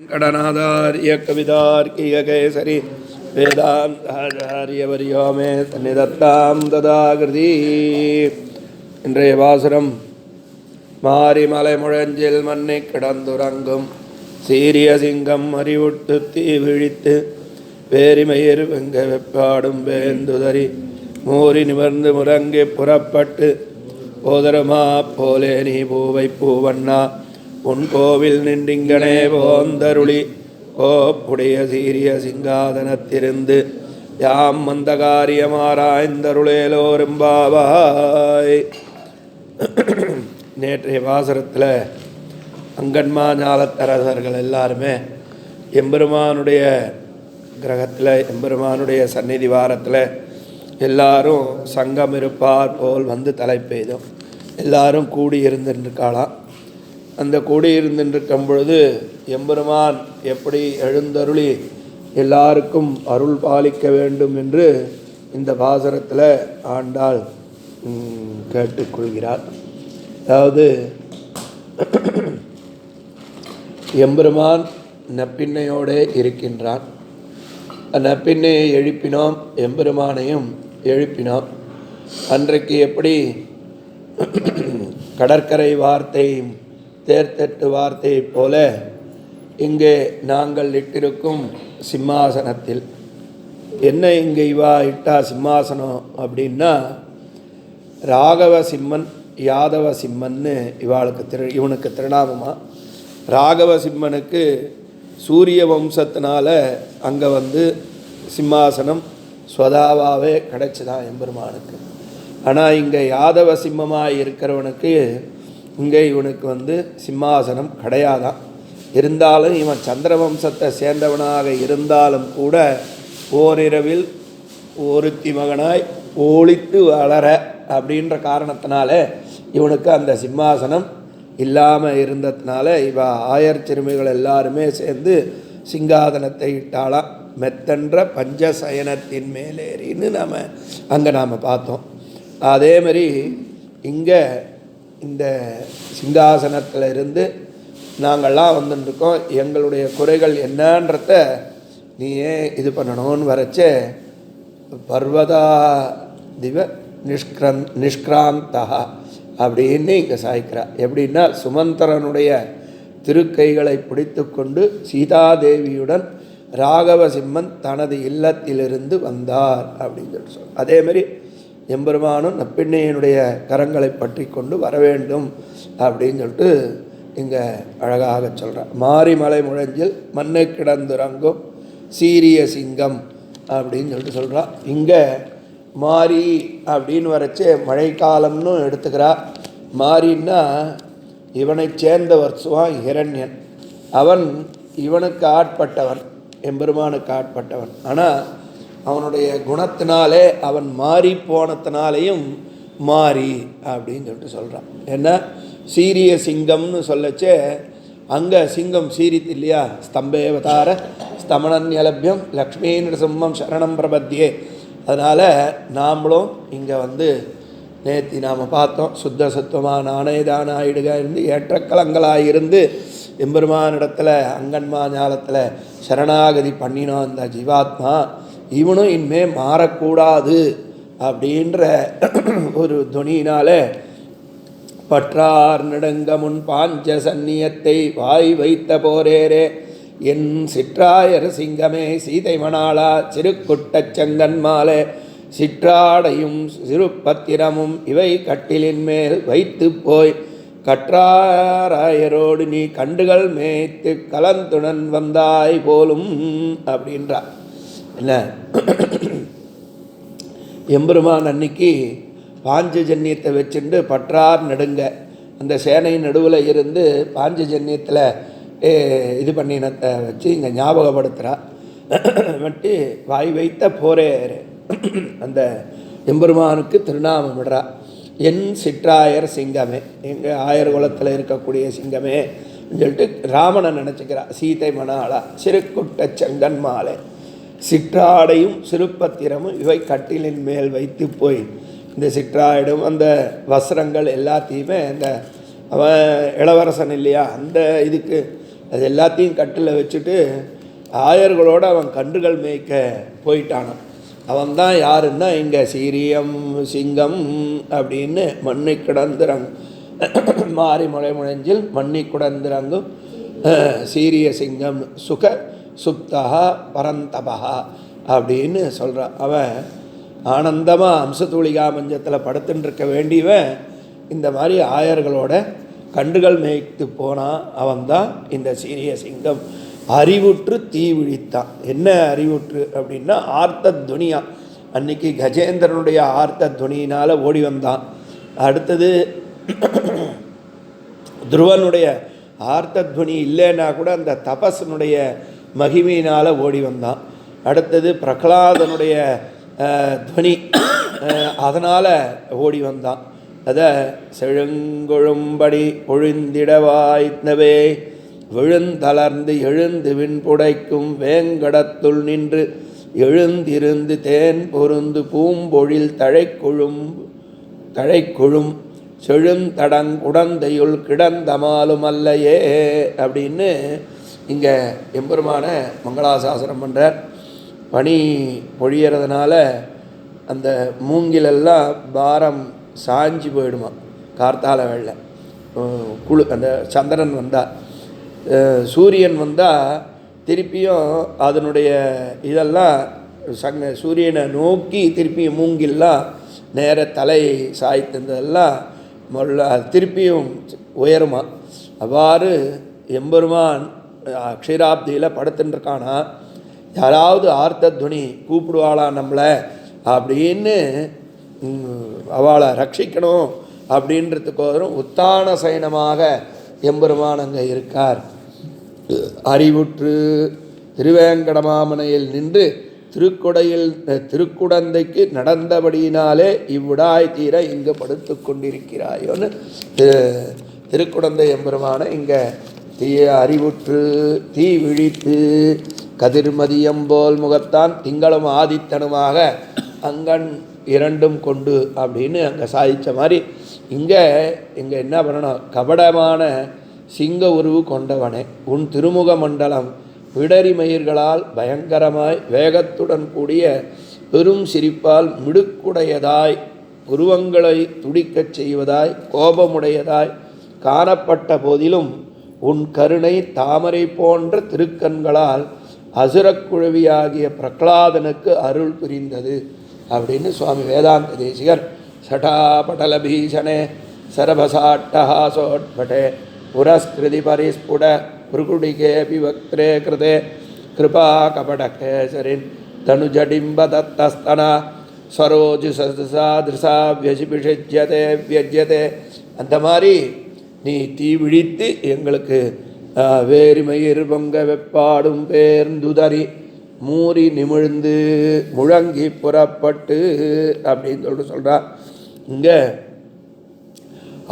கடநாதாரிய கவிதார்க்கிக கேசரி வேதாந்தாச்சாரியவரியோ மே சன்னிதத்தாம் ததாகிருதி இன்றைய வாசனம் மாரிமலை முழஞ்சில் மண்ணை கிடந்துறங்கும் சீரிய சிங்கம் அறிவுட்டு தீ விழித்து வேரிமயிர் வெங்க வெப்பாடும் வேந்துதறி மூறி நிமிர்ந்து முறங்கி புறப்பட்டு போதரமா போலே நீ பூவை பூவண்ணா உன் கோவில் நின்றிங்கனே போந்தருளி. கோப்புடைய சீரிய சிங்காதனத்திருந்து யாம் வந்த காரியமாராய்ந்தருளேலோரும்பாவாய் நேற்றைய வாசரத்தில் அங்கன்மா ஞாலத்தரசர்கள் எல்லாருமே எம்பெருமானுடைய கிரகத்தில் எம்பெருமானுடைய சந்நிதி வாரத்தில் எல்லாரும் சங்கம் இருப்பார் போல் வந்து தலை பெய்தோம். எல்லாரும் கூடி இருந்துருக்காளாம் அந்த கூடி இருந்துருக்கும் பொழுது எம்பெருமான் எப்படி எழுந்தருளி எல்லாருக்கும் அருள் பாலிக்க வேண்டும் என்று இந்த பாசரத்தில் ஆண்டாள் கேட்டுக்கொள்கிறார். அதாவது எம்பெருமான் நப்பின்னையோடே இருக்கின்றான். நப்பின்னையை எழுப்பினோம் எம்பெருமானையும் எழுப்பினோம். அன்றைக்கு எப்படி கடற்கரை வார்த்தை தேர்த்தெட்டு வார்த்தையைப் போல இங்கே நாங்கள் இட்டிருக்கும் சிம்மாசனத்தில். என்ன இங்கே இவா இட்டா சிம்மாசனம் அப்படின்னா ராகவ சிம்மன் யாதவ சிம்மன்னு இவாளுக்கு திரு இவனுக்கு திருநாமமா? ராகவ சிம்மனுக்கு சூரிய வம்சத்தினால அங்கே வந்து சிம்மாசனம் ஸ்வதாவாகவே கிடச்சிதான் எம்பெருமானுக்கு. ஆனால் இங்கே யாதவ சிம்மமாக இருக்கிறவனுக்கு இங்கே இவனுக்கு வந்து சிம்மாசனம் கிடையாதான் இருந்தாலும் இவன் சந்திர வம்சத்தை சேர்ந்தவனாக இருந்தாலும் கூட ஓரிரவில் ஒருத்தி மகனாய் ஓழித்து வளர அப்படின்ற காரணத்தினால இவனுக்கு அந்த சிம்மாசனம் இல்லாமல் இருந்ததுனால இவ ஆயர் சிறுமிகள் எல்லாருமே சேர்ந்து சிங்காதனத்தை இட்டாளாம். மெத்தன்ற பஞ்சசயனத்தின் மேலேறின்னு நாம் அங்கே நாம் பார்த்தோம். அதே மாதிரி இங்கே இந்த சிங்காசனத்தில் இருந்து நாங்கள்லாம் வந்துட்டுருக்கோம். எங்களுடைய குறைகள் என்னன்றத நீ ஏன் இது பண்ணணும்னு வரைச்சே. பர்வதா திவ நிஷ்கிரன் நிஷ்கிராந்தா அப்படின்னு இங்கே சாய்க்கிறா. எப்படின்னா சுமந்தரனுடைய திருக்கைகளை பிடித்து கொண்டு சீதாதேவியுடன் ராகவசிம்மன் தனது இல்லத்திலிருந்து வந்தார் அப்படின்னு சொல்லிட்டு சொல் அதே மாதிரி எம்பெருமானும் நப்பெண்ணையினுடைய கரங்களை பற்றி கொண்டு வர வேண்டும் அப்படின்னு சொல்லிட்டு இங்கே அழகாக சொல்கிறார் மாரிமலை முழஞ்சில் மண்ணை கிடந்துறங்கும் சீரிய சிங்கம் அப்படின்னு சொல்லிட்டு சொல்கிறா இங்கே மாரி அப்படின்னு வரைச்சே மழைக்காலம்னு எடுத்துக்கிறா. மாரின்னா இவனை சேர்ந்த வருஷம் ஹிரண்யன். அவன் இவனுக்கு ஆட்பட்டவன் எம்பெருமானுக்கு ஆட்பட்டவன். ஆனால் அவனுடைய குணத்தினாலே அவன் மாறி போனத்தினாலேயும் மாறி அப்படின்னு சொல்லிட்டு சொல்கிறான் என்ன? சீரிய சிங்கம்னு சொல்லச்சே அங்கே சிங்கம் சீரித்து இல்லையா? ஸ்தம்பேவதார ஸ்தமனன் யலபியம் லக்ஷ்மி நிருசிம்மம் சரணம் பிரபத்தியே. அதனால் நாமளும் இங்கே வந்து நேத்தி நாம் பார்த்தோம். சுத்த சத்துவமாக நாணயதானாயிடுக இருந்து ஏற்றக்கலங்களாக இருந்து எம்பெருமானிடத்தில் அங்கன்மா ஞாலத்தில் சரணாகதி பண்ணினோம் அந்த ஜீவாத்மா. இவனும் இனிமே மாறக்கூடாது அப்படின்ற ஒரு துணியினால பற்றார் நெடுங்க முன் பாஞ்ச சந்நியத்தை வாய் வைத்த போரேரே என் சிற்றாயர் சிங்கமே சீதைமணாளா சிறுக்குட்டச் செங்கன் மாலே சிற்றாடையும் சிறுபத்திரமும் இவை கட்டிலின் மேல் வைத்து போய் கற்றாராயரோடு நீ கண்டுகள் மேய்த்து கலந்துடன் வந்தாய் போலும் அப்படின்றார். என்ன? எம்பெருமான் அன்னைக்கு பாஞ்சஜன்யத்தை வச்சுட்டு பற்றார் நெடுங்க அந்த சேனை நடுவில் இருந்து பாஞ்சஜன்யத்தில் இது பண்ணினத்தை வச்சு இங்கே ஞாபகப்படுத்துகிறா மட்டு வாய் வைத்த போரேர் அந்த எம்பெருமானுக்கு திருநாமம் விடுறா. என் சிற்றாயர் சிங்கமே எங்கள் ஆயர் குலத்தில் இருக்கக்கூடிய சிங்கமே சொல்லிட்டு ராமனை நினச்சிக்கிறா. சீதை மணாளா சிறுக்குட்ட செங்கன் மாலை சிற்றாடையும் சிறுப்பத்திரமும் இவை கட்டிலின் மேல் வைத்து போய் இந்த சிற்றாயிடும் அந்த வஸ்திரங்கள் எல்லாத்தையுமே இந்த அவன் இளவரசன் இல்லையா அந்த இதுக்கு அது எல்லாத்தையும் கட்டில் வச்சுட்டு ஆயர்களோடு அவன் கன்றுகள் மேய்க்க போயிட்டானான் அவன் தான் யாருன்னா இங்கே சீரியம் சிங்கம் அப்படின்னு மண்ணை கிடந்துறங் மாறி முளை முழைஞ்சில் மண்ணி குடந்திறங்கும் சீரிய சிங்கம் சுக சுப்தகா பரந்தபகா அப்படின்னு சொல்கிறான் அவன் ஆனந்தமாக அம்சத்தூளிகா மஞ்சத்தில் படுத்துட்டு இருக்க வேண்டியவன் இந்த மாதிரி ஆயர்களோட கண்டுகள் மேய்த்து போனான் அவன்தான் இந்த சீரிய சிங்கம். அறிவுற்று தீ விழித்தான். என்ன அறிவுற்று அப்படின்னா ஆர்த்த துனியா. அன்னைக்கு கஜேந்திரனுடைய ஆர்த்த துணியினால் ஓடி வந்தான். அடுத்தது துருவனுடைய ஆர்த்த துணி இல்லைன்னா கூட அந்த தபஸனுடைய மகிமையினால் ஓடி வந்தான் அடுத்தது பிரகலாதனுடைய துவனி அதனால் ஓடி வந்தான் அதை செழுங்கொழும்படி பொழிந்திடவாய்த்தவே விழுந்தளர்ந்து எழுந்து விண்புடைக்கும் வேங்கடத்துள் நின்று எழுந்திருந்து தேன் பொருந்து பூம்பொழில் தழைக்குழும் தழைக்குழும் செழுந்தடங்குடந்தையுள் உடந்தையுள் கிடந்தமாலுமல்லையே அப்படின்னு இங்கே எம்பெருமான மங்களாசாசனம் பண்ணுறார் பனி பொழியறதுனால அந்த மூங்கிலெல்லாம் பாரம் சாஞ்சி போயிடுமா கார்த்தால வெள்ளை குழு அந்த சந்திரன் வந்தால் சூரியன் வந்தால் திருப்பியும் அதனுடைய இதெல்லாம் சங்க சூரியனை நோக்கி திருப்பியும் மூங்கில்லாம் நேர தலை சாய்த்ததெல்லாம் மொல்ல திருப்பியும் உயருமா. அவ்வாறு எம்பெருமான் க்ஷீராப்தியில் படுத்துட்டுருக்கானா யாராவது ஆர்த்த துணி கூப்பிடுவாளா நம்மளை? அப்படின்னு அவளை ரட்சிக்கணும் அப்படின்றதுக்கோரும் உத்தான சயனமாக எம்பெருமானங்க அங்கே இருக்கார். அறிவுற்று திருவேங்கடமாமனையில் நின்று திருக்குடையில் திருக்குடந்தைக்கு நடந்தபடியினாலே இவ்விடாய் தீர இங்கு படுத்து கொண்டிருக்கிறாயோன்னு திருக்குடந்தை எம்பெருமான இங்கே தீய அறிவுற்று தீ விழித்து கதிர்மதியம் போல் முகத்தான் திங்களும் ஆதித்தனுமாக அங்கன் இரண்டும் கொண்டு அப்படின்னு அங்கே சாதித்த மாதிரி இங்கே இங்கே என்ன பண்ணணும்? கபடமான சிங்க உருவு கொண்டவனே. உன் திருமுக மண்டலம் விடரிமயிர்களால் பயங்கரமாய் வேகத்துடன் கூடிய பெரும் சிரிப்பால் மிடுக்குடையதாய் உருவங்களை துடிக்கச் செய்வதாய் கோபமுடையதாய் காணப்பட்ட போதிலும் உன் கருணை தாமரை போன்ற திருக்கண்களால் அசுரக்குழவியாகிய பிரகலாதனுக்கு அருள் புரிந்தது அப்படின்னு சுவாமி வேதாந்த தேசிகர் சடாபடல பீஷணே சரபசாட்டஹாசோட்பட்டே புரஸ்கிருதி பரிஸ்புட புருகுடிகேபி வக்திரே கிருதே கிருபா கபடகேசரின் தனுஜடிம்ப தத்தஸ்தனா சரோஜு சதுசா திருசா வியசிபிஷிஜ்யதே வியஜ்யதே. அந்த மாதிரி நீ தீ விழித்து எங்களுக்கு வேறுமயிர் பொங்க வெப்பாடும் பேர்ந்துதறி மூறி நிமிழ்ந்து முழங்கி புறப்பட்டு அப்படின்னு சொல்லிட்டு சொல்கிறா இங்கே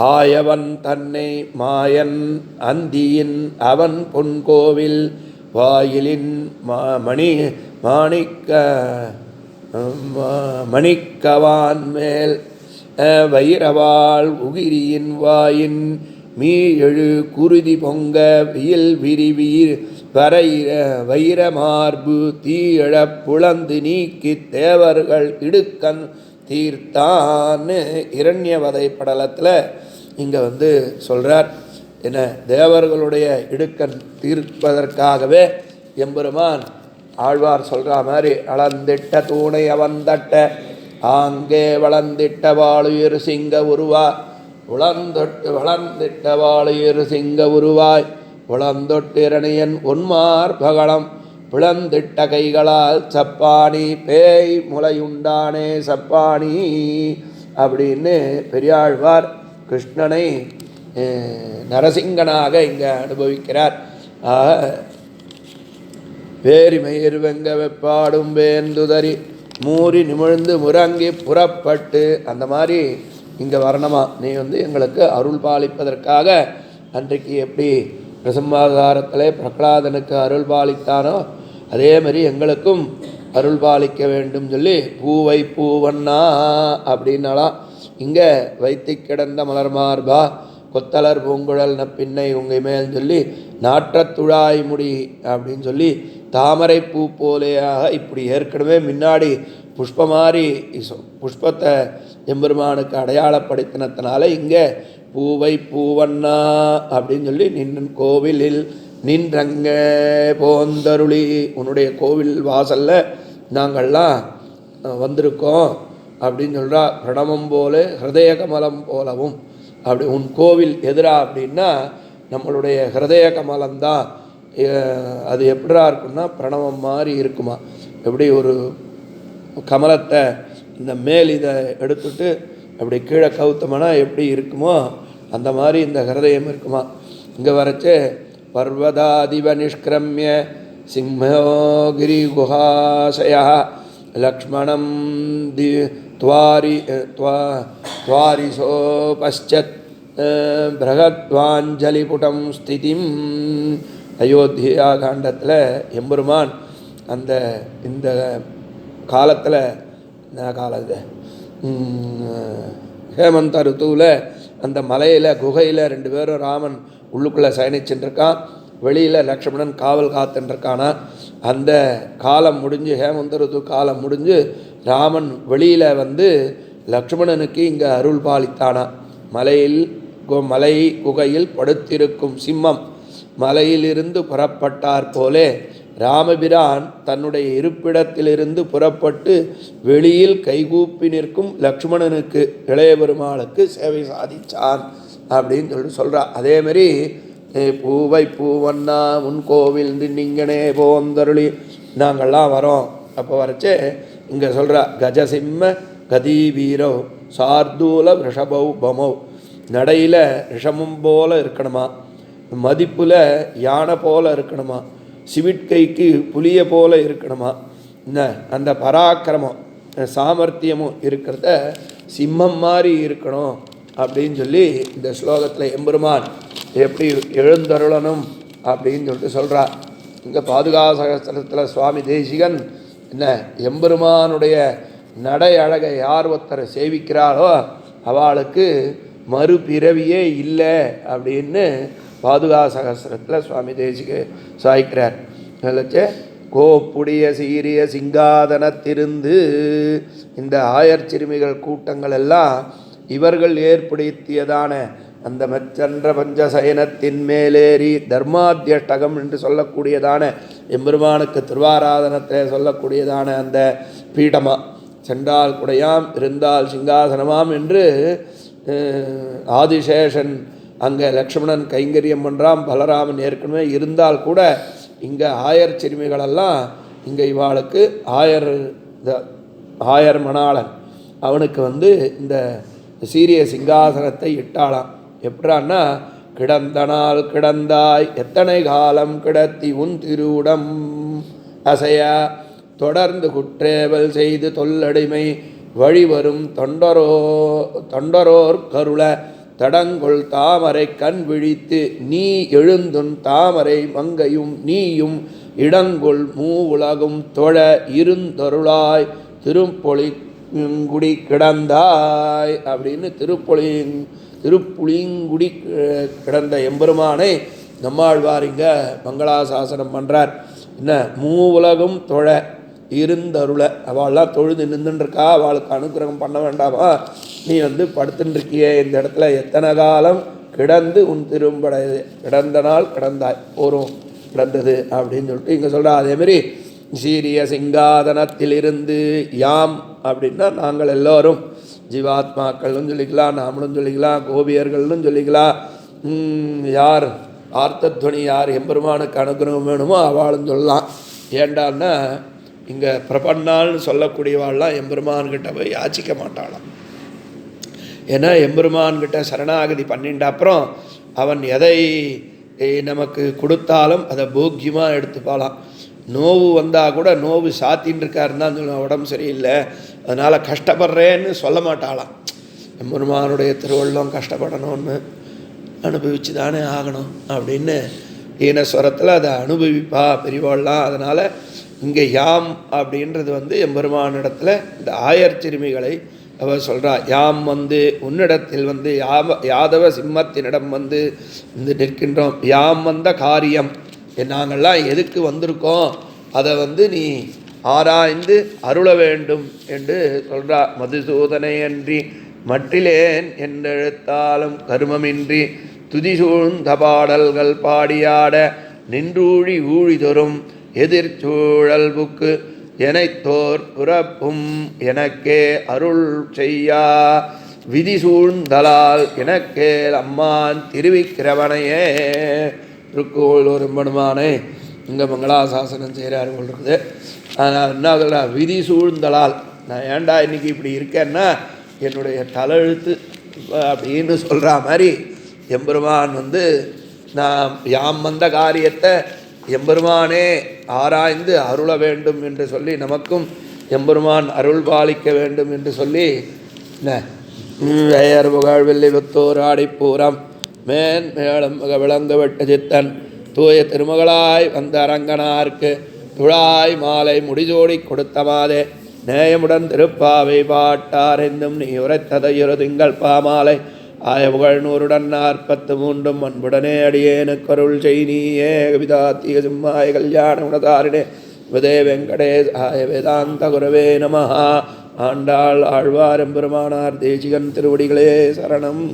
ஆயவன் தன்னை மாயன் அந்தியின் அவன் பொன்கோவில் வாயிலின் மா மணி மாணிக்க மணிக்கவான் மேல் வைரவாள் உகிரியின் வாயின் மீ எழு குருதி பொங்க வியில் விரிவீர் வரையிற வைரமார்பு தீயழப் புலந்து நீக்கி தேவர்கள் இடுக்கன் தீர்த்தான்னு இரண்யவதை படலத்தில் இங்கே வந்து சொல்கிறார் என்ன தேவர்களுடைய இடுக்கன் தீர்ப்பதற்காகவே எம்பெருமான் ஆழ்வார் சொல்கிற மாதிரி அளந்திட்ட தூணை அவந்தட்ட ஆங்கே வளர்ந்திட்ட வாழுயிர் சிங்க உருவா உளந்தொட்டு வளர்ந்திட்ட வாளுயிர் சிங்க உருவாய். உளந்தொட்டிரணியன் உன்மார் பகலம். பிளந்திட்ட கைகளால் சப்பானி பேய் முளையுண்டானே சப்பானி அப்படின்னு பெரியாழ்வார் கிருஷ்ணனை நரசிங்கனாக இங்கே அனுபவிக்கிறார். ஆக வேரிமயிர் வெங்க வெப்பாடும் வேந்துதறி மூறி நிமிழ்ந்து முறங்கி புறப்பட்டு அந்த மாதிரி இங்கே வரணுமா? நீ வந்து எங்களுக்கு அருள் பாலிப்பதற்காக அன்றைக்கு எப்படி பிரசம்மாதாரத்திலே பிரகலாதனுக்கு அருள் பாலித்தானோ அதே மாதிரி எங்களுக்கும் அருள் பாலிக்க வேண்டும் சொல்லி பூவை பூவண்ணா அப்படின்னாலாம் இங்கே வைத்து கிடந்த மலர் மார்பா கொத்தலர் பூங்குழல் ந பின்னை உங்கை மேல் சொல்லி நாற்றத்துழாய் முடி அப்படின்னு சொல்லி தாமரை பூ போலேயாக இப்படி ஏற்கனவே முன்னாடி புஷ்ப மாதிரி புஷ்பத்தை எம்பெருமானுக்கு அடையாளப்படுத்தினத்தினால இங்கே பூவை பூவண்ணா அப்படின்னு சொல்லி நின் கோவிலில் நின்றங்க போந்தருளி. உன்னுடைய கோவில் வாசலில் நாங்கள்லாம் வந்திருக்கோம் அப்படின்னு சொல்கிறா பிரணவம் போல ஹிருதய கமலம் போலவும். அப்படி உன் கோவில் எதிரா அப்படின்னா நம்மளுடைய ஹிருதய கமலம்தான். அது எப்படா இருக்குன்னா பிரணவம் மாதிரி இருக்குமா. எப்படி ஒரு கமலத்தை இந்த மேல் இதை எடுத்துட்டு அப்படி கீழே கவுத்தோம்னா எப்படி இருக்குமோ அந்த மாதிரி இந்த ஹிருதயம் இருக்குமா? இங்கே வரைச்சு பர்வதாதிப நிஷ்கிரமிய சிம்மயோகிரி குஹாசய லக்ஷ்மணம் தி துவாரி துவா துவாரிசோ பశ్చத் பிரகத்வாஞ்சலிபுடம் ஸ்திதிம் அயோத்தியா காண்டத்தில் எம்பெருமான் அந்த இந்த காலத்தில் என்ன காலம் ஹேமந்த ருத்துவில் அந்த மலையில் குகையில் ரெண்டு பேரும் ராமன் உள்ளுக்குள்ளே சயனிச்சுட்டுருக்கான் வெளியில் லக்ஷ்மணன் காவல் காத்துட்டு அந்த காலம் முடிஞ்சு ஹேமந்த ருத்து காலம் முடிஞ்சு ராமன் வெளியில் வந்து லக்ஷ்மணனுக்கு இங்கே அருள் பாலித்தானா? மலையில் கு- மலை குகையில் படுத்திருக்கும் சிம்மம். மலையிலிருந்து புறப்பட்டார் போலே ராமபிரான் தன்னுடைய இருப்பிடத்திலிருந்து புறப்பட்டு வெளியில் கைகூப்பி நிற்கும் லக்ஷ்மணனுக்கு இளைய பெருமாளுக்கு சேவை சாதிச்சான் அப்படின்னு சொல்லிட்டு சொல்கிறா அதேமாரி பூவை பூவண்ணா உன் கோவில் நிங்கனே போந்தருளி நாங்கள்லாம் வரோம். அப்போ வரைச்சே இங்கே சொல்கிறா கஜசிம்ம கதி வீரோ சார்தூல ரிஷபௌ பமௌ. நடையில் ரிஷமம் போல இருக்கணுமா? மதிப்பில் யானை போல இருக்கணுமா? சிவிட்கைக்கு புலிய போல இருக்கணுமா? என்ன அந்த பராக்கிரமம் சாமர்த்தியமும் இருக்கிறத சிம்மம் மாதிரி இருக்கணும் அப்படின்னு சொல்லி இந்த ஸ்லோகத்தில் எம்பெருமான் எப்படி எழுந்தருளணும் அப்படின்னு சொல்லிட்டு சொல்கிறார் இங்கே பாதுகாசகஸ்திரத்தில் சுவாமி தேசிகன் என்ன எம்பெருமானுடைய நடை அழகை யார் ஒருத்தரை சேவிக்கிறாளோ அவளுக்கு மறுபிறவியே இல்லை அப்படின்னு பாதுகா சகசிரத்தில் சுவாமி தேசிக சாய்க்கிறார். நினச்சே கோப்புடைய சீரிய சிங்காதனத்திருந்து இந்த ஆயர் சிறுமிகள் கூட்டங்கள் எல்லாம் இவர்கள் ஏற்படுத்தியதான அந்த மச்சன்ற பஞ்சசயனத்தின் மேலேறி தர்மாத்தியஷ்டகம் என்று சொல்லக்கூடியதான எம்பெருமானுக்கு திருவாராதனத்தில் சொல்லக்கூடியதான அந்த பீடமா? சென்றால் குடையாம் இருந்தால் சிங்காசனமாம் என்று ஆதிசேஷன் அங்கே லக்ஷ்மணன் கைங்கரியம் பண்ணுறான் பலராமன் ஏற்கனவே இருந்தால் கூட இங்கே ஆயர் சிறுமிகளெல்லாம் இங்கே இவாளுக்கு ஆயர் த- ஆயர் மணாளன். அவனுக்கு வந்து இந்த சீரிய சிங்காசனத்தை இட்டாளாம். எப்படான்னா கிடந்த நாள் கிடந்தாய் எத்தனை காலம் கிடத்தி உன் திருவுடம்? அசையா தொடர்ந்து குற்றேவல் செய்து தொல்லடிமை வழிவரும் தொண்டரோ தொண்டரோர் கருள தடங்கொள் தாமரை கண் விழித்து நீ எழுந்துன் தாமரை மங்கையும் நீயும் இடங்கொள் மூ உலகும் தொழ இருந்தருளாய் திருப்பொழி குடி கிடந்தாய் அப்படின்னு திருப்பொழி திருப்புளிங்குடி கிடந்த எம்பெருமானை நம்மாழ்வார் இங்க மங்களாசாசனம் பண்ணுறார் என்ன? மூ உலகும் தொழ இருந்தருளை. அவள்லாம் தொழுது நின்றுருக்கா அவளுக்கு அனுக்கிரகம் பண்ண வேண்டாமா? நீ வந்து படுத்துட்டுருக்கிய இந்த இடத்துல எத்தனை காலம் கிடந்து உன் திரும்பட கிடந்த நாள் கிடந்தாய். போரும் கிடந்தது அப்படின்னு சொல்லிட்டு இங்கே சொல்கிறா அதேமாரி சீரிய சிங்காதனத்திலிருந்து யாம் அப்படின்னா நாங்கள் எல்லோரும் ஜீவாத்மாக்கள்னு சொல்லிக்கலாம் நாமளும் சொல்லிக்கலாம் கோபியர்கள்னு சொல்லிக்கலாம். யார் ஆர்த்தத்வனி யார் எம்பெருமானுக்கு அனுகிரகம் வேணுமோ அவளும் சொல்லலாம். ஏண்டான்னா இங்கே பிரபன்னால்னு சொல்லக்கூடியவாள்லாம் எம்பெருமான்கிட்ட போய் யாச்சிக்க மாட்டாளாம். ஏன்னா எம்பெருமான்கிட்ட சரணாகதி பண்ணிட்ட அப்புறம் அவன் எதை நமக்கு கொடுத்தாலும் அதை போக்கியமாக எடுத்துப்பாலாம் நோவு வந்தால் கூட நோவு சாத்தின்னு இருக்காருன்னா சொல்லுவேன் உடம்பு சரியில்லை. அதனால் கஷ்டப்படுறேன்னு சொல்ல மாட்டாளாம். எம்பெருமானுடைய திருவள்ளம் கஷ்டப்படணும்னு அனுபவிச்சு தானே ஆகணும் அப்படின்னு ஈனஸ்வரத்தில் அதை அனுபவிப்பா பெரியவாள்லாம் அதனால் இங்கே யாம் அப்படின்றது வந்து எம்பெருமானிடத்தில் இந்த ஆயர் சிறுமிகளை அவர் சொல்கிறா யாம் வந்து உன்னிடத்தில் வந்து யாவ யாதவ சிம்மத்தினிடம் வந்து வந்து நிற்கின்றோம். யாம் வந்த காரியம். நாங்கள்லாம் எதுக்கு வந்திருக்கோம்? அதை வந்து நீ ஆராய்ந்து அருள வேண்டும் என்று சொல்றா. மதுசூதனை அன்றி மற்றிலேன் என்றெழுத்தாலும் கருமமின்றி துதிசூழ்ந்த பாடல்கள் பாடியாட நின்றூழி ஊழிதொரும் எதிர்ச்சூழல் புக்கு எனைத்தோர் புறப்பும் எனக்கே அருள் செய்யா. விதி சூழ்ந்தலால் எனக்கே அம்மான் திருவிக்கிரவனையே. திருக்கோள் ஒரு இங்கே மங்களாசாசனம் செய்கிறாரு போல் இருக்குது. ஆனால் என்ன சொல்கிறா விதி சூழ்ந்தலால். நான் ஏண்டா இன்னைக்கு இப்படி இருக்கேன்னா என்னுடைய தலையெழுத்து அப்படின்னு சொல்கிற மாதிரி எம்பெருமான் வந்து நான் யாம் வந்த காரியத்தை எம்பெருமானே ஆராய்ந்து அருள வேண்டும் என்று சொல்லி நமக்கும் எம்பெருமான் அருள் பாலிக்க வேண்டும் என்று சொல்லி என்ன? புகழ் வெள்ளி புத்தூர் ஆடிப்பூரம் மேன் மேளம் மிக விளங்க வெட்ட சித்தன் தூய திருமகளாய் வந்த அரங்கனார்க்கு துழாய் மாலை முடிஜோடி கொடுத்தமாதே நேயமுடன் திருப்பாவை பாட்டாரெந்தும் நீ உரைத்ததையொரு திங்கள் பாமாலை ஆய நாற்பத்து மூன்றும் அன்புடனே அடியேனுக்கு அருள் செய் நீயே கவிதாத்திய சிம்மாய கல்யாண குணதாரிணே விதே வெங்கடேஷ் ஆய வேதாந்த குரவே நமஹா. ஆண்டாள் ஆழ்வார் எம்பெருமானார் தேசிகன் திருவடிகளே சரணம்.